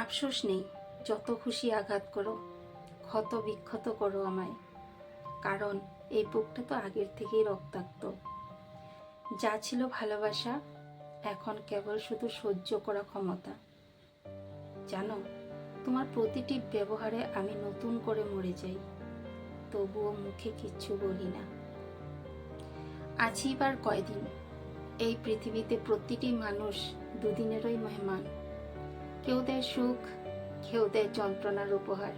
আফসোস নেই, যত খুশি আঘাত করো, ক্ষত বিক্ষত করো আমায়। কারণ এই বুকটা তো আগের থেকেই রক্তাক্ত। যা ছিল ভালোবাসা, এখন কেবল শুধু সহ্য করা ক্ষমতা। জানো, তোমার প্রতিটি ব্যবহারে আমি নতুন করে মরে যাই, তবুও মুখে কিচ্ছু বলি না। আছি বার কয়দিন? এই পৃথিবীতে প্রতিটি মানুষ দুদিনেরই মেহমান। কেউ দেয় সুখ, কেউ দেয় যন্ত্রণার উপহার।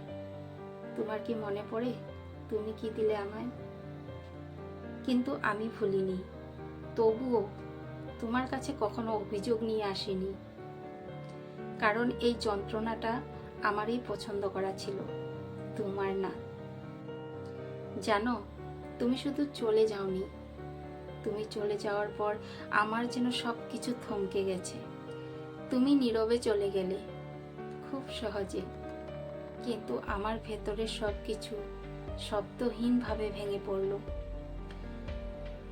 তোমার কি মনে পড়ে তুমি কি দিলে আমায়? কিন্তু আমি ভুলিনি। তবুও তোমার কাছে কখনো অভিযোগ নিয়ে আসিনি। কারণ এই যন্ত্রণাটা আমারই পছন্দ করা ছিল, তোমার না। জানো, তুমি শুধু চলে যাওনি। তুমি চলে যাওয়ার পর আমার যেন সব কিছু থমকে গেছে। তুমি নীরবে চলে গেলে। খুব সহজে। কিন্তু আমার ভেতরের সব কিছু শব্দহীনভাবে ভেঙে পড়ল।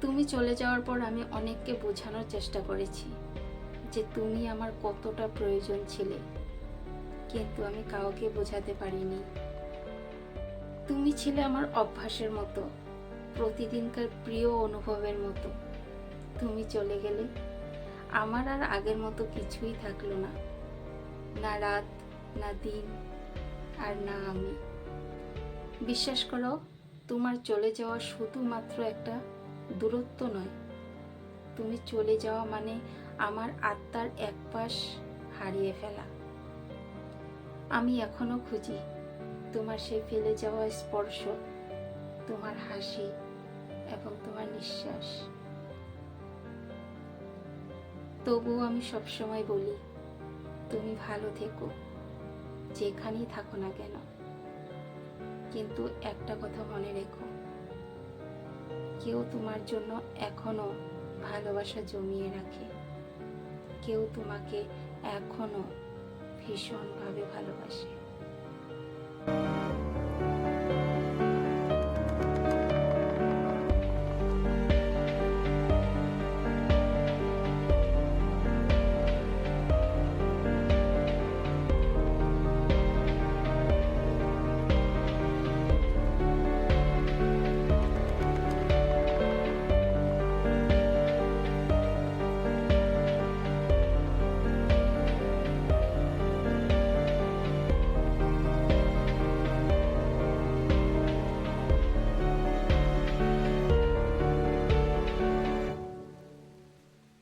তুমি চলে যাওয়ার পর আমি অনেককে বোঝানোর চেষ্টা করেছি যে তুমি আমার কতটা প্রয়োজন ছিলে। কিন্তু আমি কাউকে বোঝাতে পারিনি। তুমি ছিলে আমার অভ্যাসের মতো, প্রতিদিনকার প্রিয় অনুভবের মতো। তুমি চলে গেলে আমার আর আগের মতো কিছুই থাকল না। না রাত, না দিন, আর না আমি। বিশ্বাস করো, তোমার চলে যাওয়া শুধুমাত্র একটা দূরত্ব নয়। তুমি চলে যাওয়া মানে আমার আত্মার এক পাশ হারিয়ে ফেলা। আমি এখনও খুঁজি তোমার সেই ফেলে যাওয়া স্পর্শ, তোমার হাসি এবং তোমার নিঃশ্বাস। তবুও আমি সবসময় বলি, তুমি ভালো থেকো, যেখানেই থাকো না কেন। কিন্তু একটা কথা মনে রেখো, কেউ তোমার জন্য এখনও ভালোবাসা জমিয়ে রাখে। কেউ তোমাকে এখনও ভীষণভাবে ভালোবাসে।